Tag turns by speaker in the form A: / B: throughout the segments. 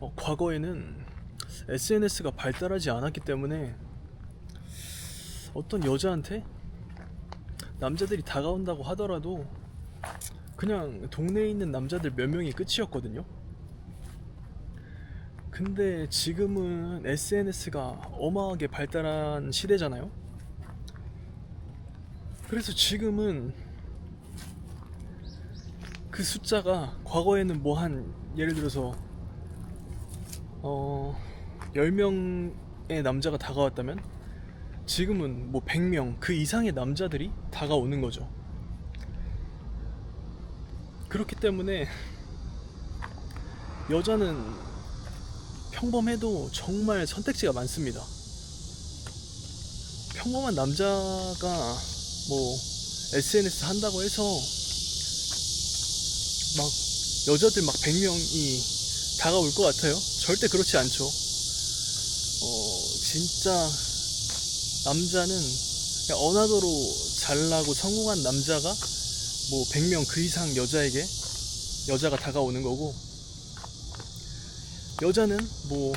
A: 어, 과거에는 SNS가 발달하지 않았기 때문에 어떤 여자한테 남자들이 다가온다고 하더라도 그냥 동네에 있는 남자들 몇 명이 끝이었거든요. 근데 지금은 SNS가 어마하게 발달한 시대잖아요. 그래서 지금은 그 숫자가 과거에는 뭐 한 예를 들어서 어 10명의 남자가 다가왔다면 지금은 뭐 100명 그 이상의 남자들이 다가오는 거죠. 그렇기 때문에 여자는 평범해도 정말 선택지가 많습니다. 평범한 남자가 뭐 SNS 한다고 해서 막 여자들 막 100명이 다가올 것 같아요? 절대 그렇지 않죠. 어, 진짜 남자는 어나더로 잘나고 성공한 남자가 뭐 100명 그 이상 여자에게 여자가 다가오는 거고 여자는 뭐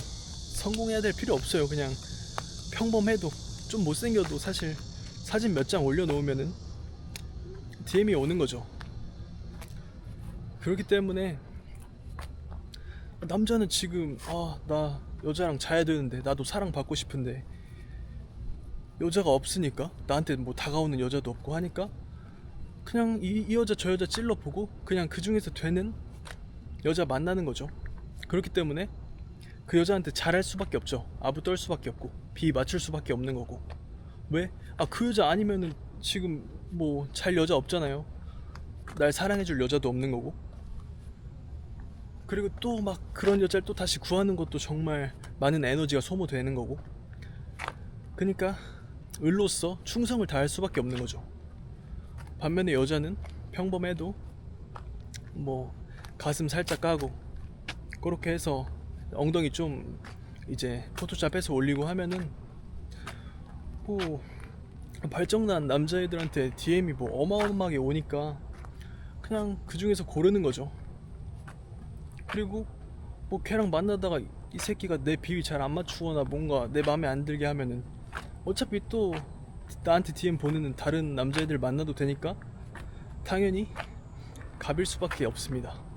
A: 성공해야 될 필요 없어요. 그냥 평범해도 좀 못생겨도 사실 사진 몇 장 올려놓으면은 DM이 오는 거죠. 그렇기 때문에 남자는 지금 아 나 여자랑 자야 되는데 나도 사랑 받고 싶은데 여자가 없으니까 나한테 뭐 다가오는 여자도 없고 하니까 그냥 이, 이 여자 저 여자 찔러 보고 그냥 그 중에서 되는 여자 만나는 거죠. 그렇기 때문에 그 여자한테 잘할 수밖에 없죠. 아부 떨 수밖에 없고 비 맞출 수밖에 없는 거고. 왜? 아 그 여자 아니면은 지금 뭐 잘 여자 없잖아요. 날 사랑해줄 여자도 없는 거고. 그리고 또 막 그런 여자를 또 다시 구하는 것도 정말 많은 에너지가 소모되는 거고. 그러니까 을로서 충성을 다할 수밖에 없는 거죠. 반면에 여자는 평범해도 뭐 가슴 살짝 까고 그렇게 해서 엉덩이 좀 이제 포토샵 해서 올리고 하면은 뭐 발정난 남자애들한테 DM이 뭐 어마어마하게 오니까 그냥 그 중에서 고르는 거죠. 그리고 뭐 걔랑 만나다가 이 새끼가 내 비위 잘 안 맞추거나 뭔가 내 마음에 안 들게 하면은 어차피 또 나한테 DM 보내는 다른 남자애들 만나도 되니까 당연히 갑일 수밖에 없습니다.